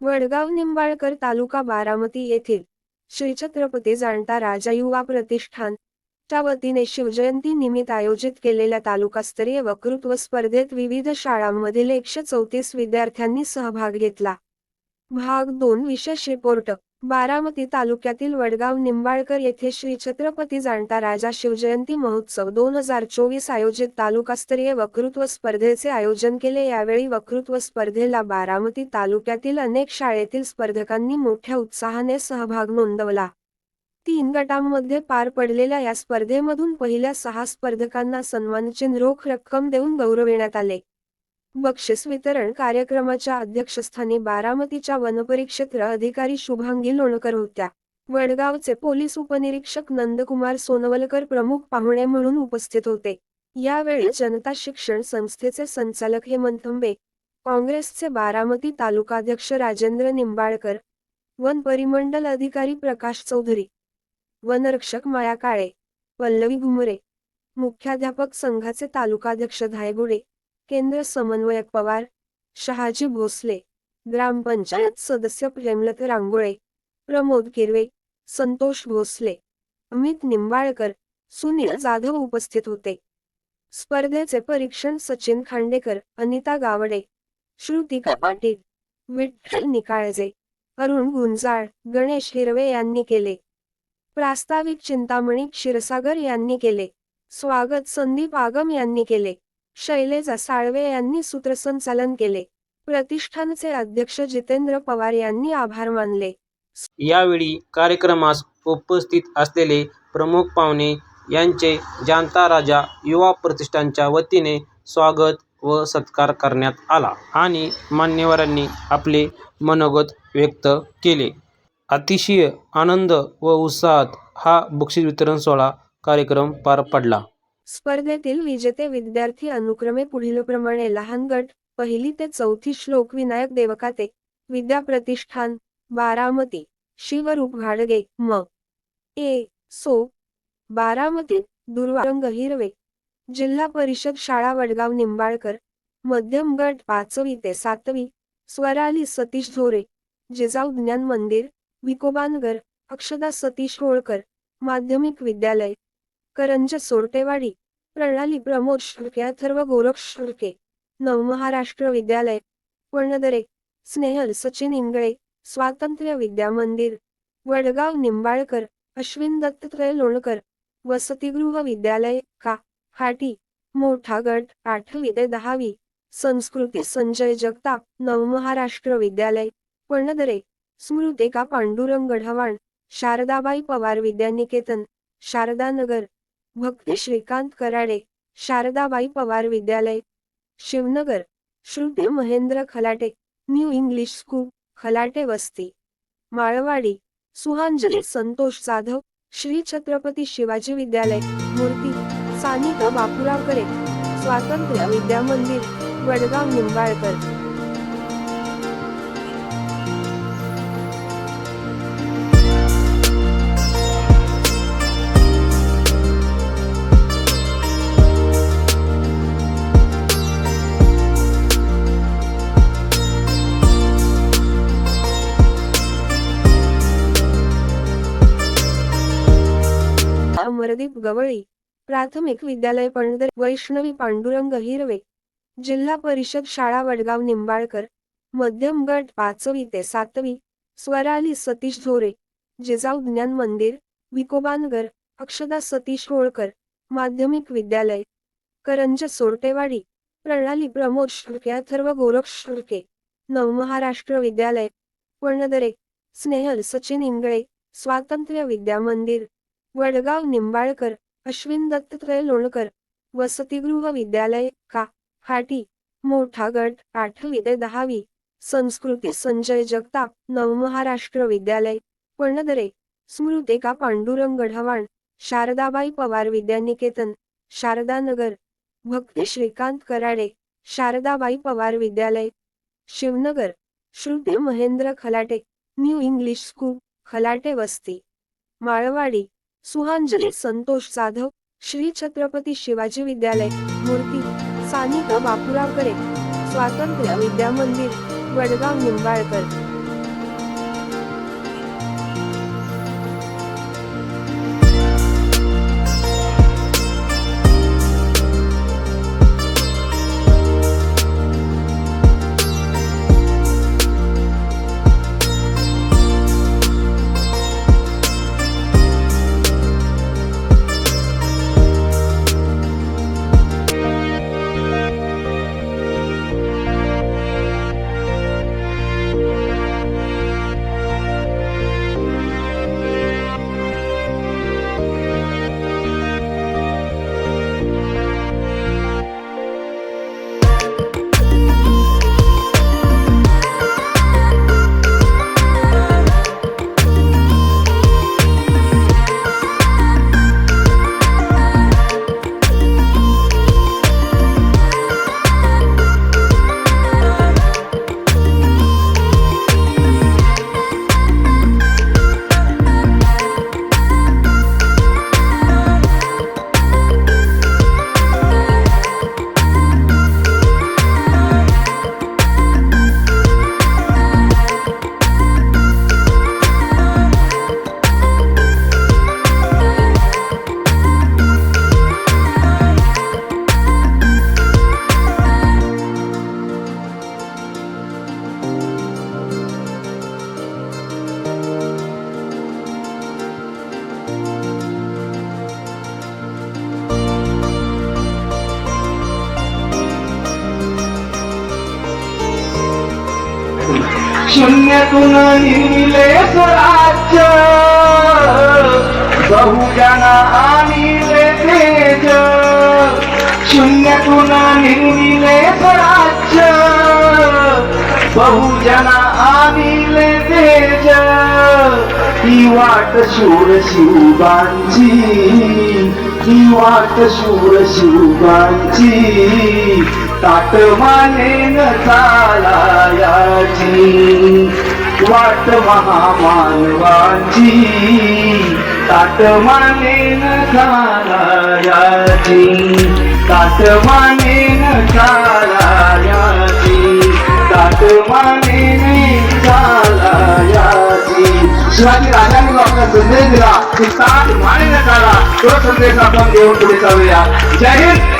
वडगाव निंबाळकर तालुका बारामती येथील श्री छत्रपती जाणता राजा युवा प्रतिष्ठान च्या वतीने शिवजयंती निमित्त आयोजित केलेल्या तालुकास्तरीय वक्तृत्व स्पर्धेत विविध शाळांमधील एकशे चौतीस विद्यार्थ्यांनी सहभाग घेतला. भाग दोन विशेष रिपोर्ट. बारामती तालुक्यातील वडगाव निंबाळकर येथे श्री छत्रपती जाणता राजा शिवजयंती महोत्सव दोन हजार चोवीस आयोजित तालुकास्तरीय वक्तृत्व स्पर्धेचे आयोजन केले. यावेळी वक्तृत्व स्पर्धेला बारामती तालुक्यातील अनेक शाळेतील स्पर्धकांनी मोठ्या उत्साहाने सहभाग नोंदवला. तीन गटांमध्ये पार पडलेल्या या स्पर्धेमधून पहिल्या सहा स्पर्धकांना सन्मानचिन्ह रोख रक्कम देऊन गौरविण्यात आले. बक्षीस वितरण कार्यक्रमाच्या अध्यक्षस्थानी बारामतीच्या वनपरिक्षेत्र अधिकारी शुभांगी लोणकर होत्या. वडगावचे पोलीस उपनिरीक्षक नंदकुमार सोनवलकर प्रमुख पाहुणे म्हणून उपस्थित होते. यावेळी जनता शिक्षण संस्थेचे संचालक हेमंत थंबे काँग्रेसचे बारामती तालुकाध्यक्ष राजेंद्र निंबाळकर वन परिमंडल अधिकारी प्रकाश चौधरी वनरक्षक माया काळे पल्लवी घुमरे मुख्याध्यापक संघाचे तालुकाध्यक्ष धायगुडे केंद्र समन्वयक पवार शहाजी भोसले ग्रामपंचायत सदस्य प्रेमलत रांगोळे प्रमोद किरवे संतोष भोसले अमित निंबाळकर सुनील जाधव उपस्थित होते. स्पर्धेचे परीक्षण सचिन खांडेकर अनिता गावडे श्रुतिका पाटील विठ्ठल निकाळजे अरुण गुंजाळ गणेश हिरवे यांनी केले. प्रास्ताविक चिंतामणी क्षीरसागर यांनी केले. स्वागत संदीप आगम यांनी केले. शैलेजा साळवे यांनी सूत्रसंचालन केले. प्रतिष्ठानचे अध्यक्ष जितेंद्र पवार यांनी आभार मानले. यावेळी कार्यक्रमास उपस्थित असलेले प्रमुख पाहुणे यांचे जाणता राजा युवा प्रतिष्ठानच्या वतीने स्वागत व सत्कार करण्यात आला आणि मान्यवरांनी आपले मनोगत व्यक्त केले. अतिशय आनंद व उत्साहात हा बक्षीस वितरण सोहळा कार्यक्रम पार पडला. स्पर्धेतील विजेते विद्यार्थी अनुक्रमे पुढीलप्रमाणे लहान गट पहिली ते चौथी श्लोक विनायक देवकाते विद्या प्रतिष्ठान बारामती शिवरूप घाडगे म. ए. सो. बारामती दुर्वारंग हिरवे जिल्हा परिषद शाळा वडगाव निंबाळकर मध्यम गट पाचवी ते सातवी स्वराली सतीश झोरे जिजाऊ ज्ञान मंदिर विकोबानगर अक्षदा सतीश होळकर माध्यमिक विद्यालय करंज सोरटेवाडी प्रणाली प्रमोद शुल्के अथर्व गोरख शुल्के नवमहाराष्ट्र विद्यालय वणदरे स्नेहल सचिन इंगळे स्वातंत्र्य विद्या मंदिर वडगाव निंबाळकर अश्विन दत्तत्रय लोणकर वसतिगृह विद्यालय का हाटी मोठा गट आठवी ते दहावी संस्कृती संजय जगताप नवमहाराष्ट्र विद्यालय वणदरे स्मृतिका पांडुरंग ढवाण शारदाबाई पवार विद्यानिकेतन शारदानगर भक्ती श्रीकांत कराडे शारदाबाई पवार विद्यालय Shivnagar Shruti Mahendra Khalate new English school Khalate वस्ती माळवाडी सुहांजली संतोष जाधव श्री छत्रपती शिवाजी विद्यालय मूर्ती सानिका बापुरावकरे स्वातंत्र्य विद्या मंदिर वडगाव निंबाळकर. अमरदीप गवळी. प्राथमिक विद्यालय पणदर वैष्णवी पांडुरंग हिरवे. जिल्हा परिषद शाळा वडगाव निंबाळकर. मध्यम गट पाचवी ते सातवी. स्वराली सतीश झोरे जिजाऊ ज्ञान मंदिर. विकोबानगर. अक्षदा सतीश होळकर. माध्यमिक विद्यालय. करंज सोरटेवाडी. प्रणाली प्रमोद शुर्के अथर्व गोरख शुर्के. नवमहाराष्ट्र विद्यालय. पणदरे. स्नेहल सचिन इंगळे. स्वातंत्र्य विद्या मंदिर. वडगाव निंबाळकर अश्विन दत्तत्रय लोणकर वसतिगृह विद्यालय का हाटी मोठा गट आठवी ते दहावी संस्कृती संजय जगताप नवमहाराष्ट्र विद्यालय पणदरे स्मृतिका पांडुरंग ढवाण शारदाबाई पवार विद्यानिकेतन शारदानगर भक्ती श्रीकांत कराडे शारदाबाई पवार विद्यालय Shivnagar Shruti Mahendra Khalate new English school Khalate वस्ती माळवाडी सुहांजली संतोष जाधव श्री छत्रपती शिवाजी विद्यालय मूर्ती सानिका बापुरावकरे स्वातंत्र्य विद्या मंदिर वडगाव निंबाळकर. शून्यातून निर्मिले स्वराज्य. बहुजना आणिले तेज शून्यातून निर्मिले स्वराज्य. बहुजना आणिले तेज ही वाट शूर शिवबांची. ही वाट शूर शिवबांची. ताट मानेन चालायाची वाट महामानवाची. ताट मानेन चालायाची ताट मानेन चालायाची ताट मानेन चालायाची. शिवाजी राजांनी जो आपला संदेश दिला की ताट मानेन चाला तो संदेश आपण घेऊन पुढे चालूया. जय हिंद!